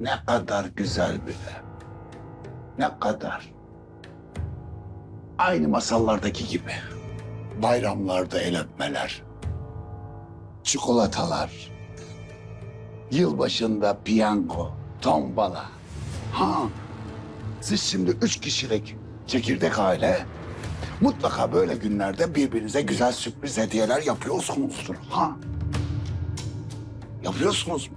Ne kadar güzel bir ev. Ne kadar. Aynı masallardaki gibi. Bayramlarda el öpmeler. Çikolatalar. Yılbaşında piyango, tombala. Ha, siz şimdi üç kişilik çekirdek aile mutlaka böyle günlerde birbirinize güzel sürpriz hediyeler yapıyorsunuzdur. Ha? Yapıyorsunuz mu?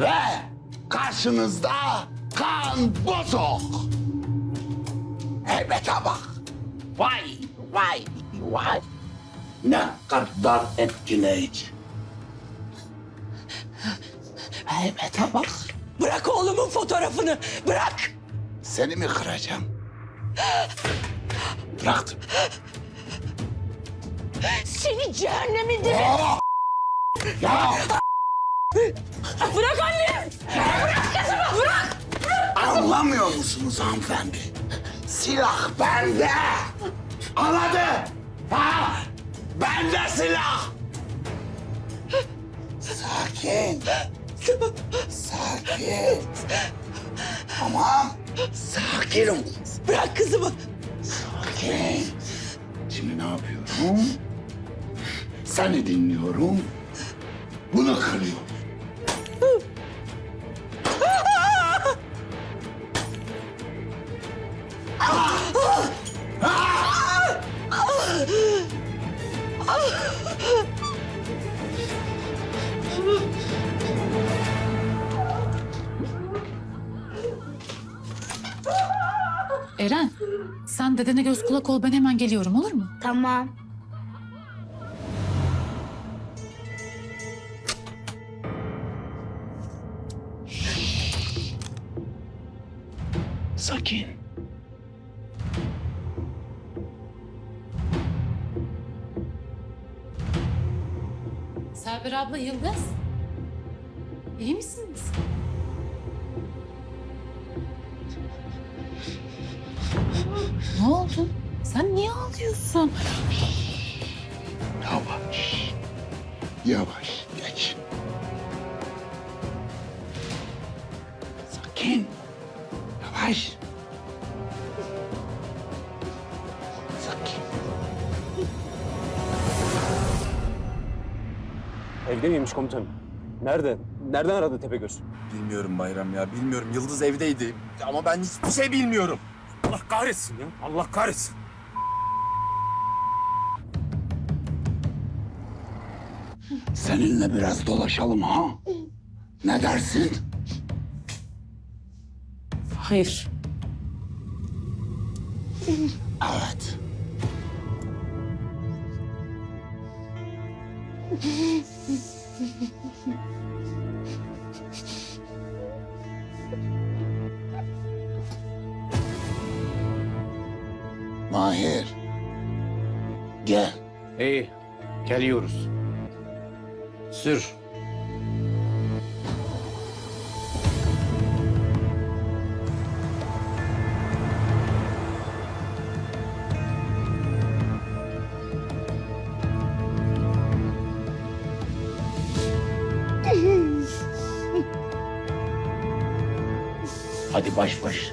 Ve karşınızda kan bozok. Heybete bak. Vay, vay, vay. Ne kadar etkileyici. Heybete bak. Bırak oğlumun fotoğrafını. Bırak. Seni mi kıracağım? Bıraktım. Seni cehennemin dibi. Ya Bırak anne. Bırak kızımı bırak. anlamıyor musunuz hanımefendi? Silah bende. Anladı? Ha? Bende silah. Sakin. Sakin. Tamam. Sakin ol. Bırak kızımı. Sakin. Şimdi ne yapıyorum? Seni dinliyorum. Bunu kırıyorum. Eren, sen dedene göz kulak ol ben hemen geliyorum olur mu? Tamam. Sakin. Server abla Yıldız. İyi misiniz? Ne oldu? Sen niye ağlıyorsun? Yavaş. Yavaş geç. Sakin. Yavaş. Sakin. Evde miymiş komutanım? Nerede? Nereden aradı Tepegöz? Bilmiyorum Bayram ya, bilmiyorum. Yıldız evdeydi ama ben hiçbir şey bilmiyorum. Allah kahretsin ya. Allah kahretsin. Seninle biraz dolaşalım ha? Ne dersin? Hayır. Evet. Mahir. Gel. İyi, geliyoruz. Sür. Hadi baş baş.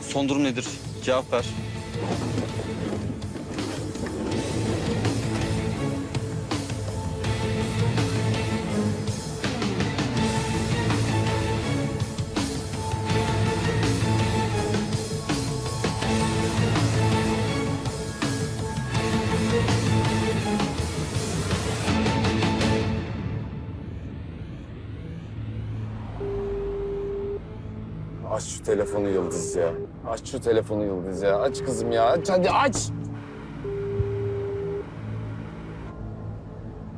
son durum nedir? Cevap ver. Aç şu telefonu Yıldız ya. Aç şu telefonu Yıldız ya. Aç kızım ya. Aç hadi aç.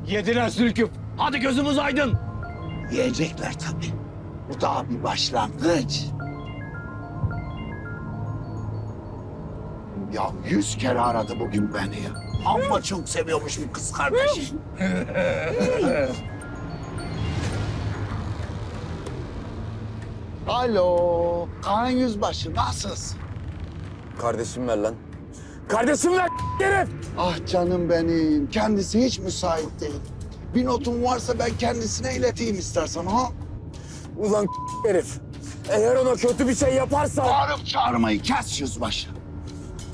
Yediler sülküp. Hadi gözümüz aydın. Yiyecekler tabii. Bu daha bir başlangıç. Ya yüz kere aradı bugün beni ya. Ama çok seviyormuş bu kız kardeşi. Alo, Kaan Yüzbaşı nasılsın? Kardeşim ver lan. Kardeşim ver herif. Ah canım benim, kendisi hiç müsait değil. Bir notum varsa ben kendisine ileteyim istersen ha. Ulan herif. Eğer ona kötü bir şey yaparsan... Bağırıp çağırmayı kes yüzbaşı.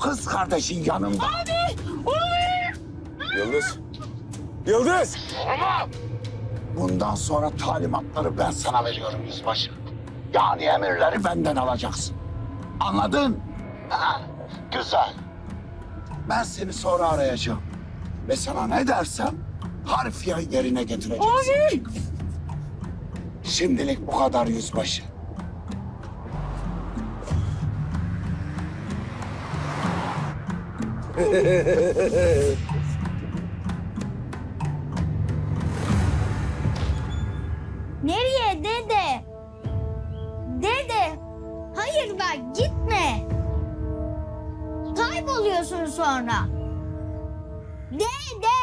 Kız kardeşin yanımda. Yıldız. Yıldız. Bundan sonra talimatları ben sana veriyorum yüzbaşı. Yani emirleri benden alacaksın. Anladın? Ha, güzel. Ben seni sonra arayacağım. Ve sana ne dersem harfiyen yerine getireceksin. Şimdilik bu kadar yüzbaşı. sonra. Dede.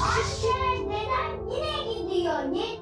Anne neden yine gidiyor? Yetiş.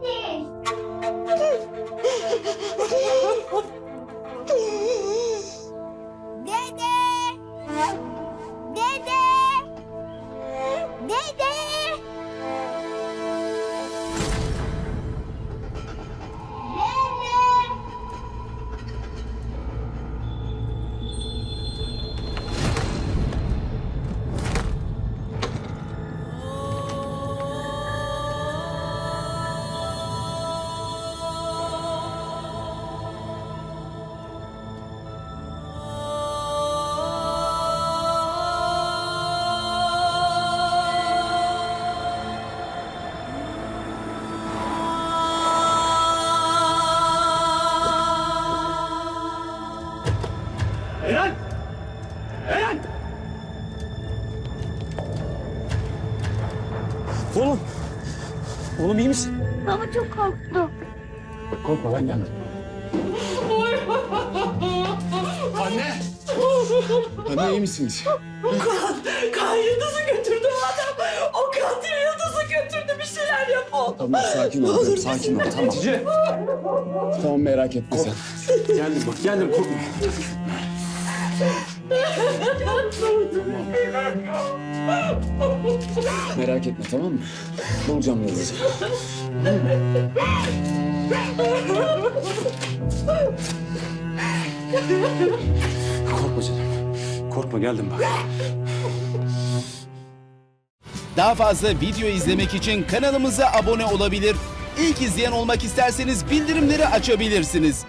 Oğlum iyi misin? Baba çok korktum. Korkma ben geldim. Anne. Anne iyi misiniz? Kan yıldızı götürdü adam. O katil yıldızı götürdü. Bir şeyler yap oğlum. Tamam sakin ol. Olur, sakin ol tamam. Cici. Tamam merak etme sen. Geldim bak geldim korkma. Merak etme tamam mı? Bulacağım Yıldız'ı. Korkma canım. Korkma geldim bak. Daha fazla video izlemek için kanalımıza abone olabilir. İlk izleyen olmak isterseniz bildirimleri açabilirsiniz.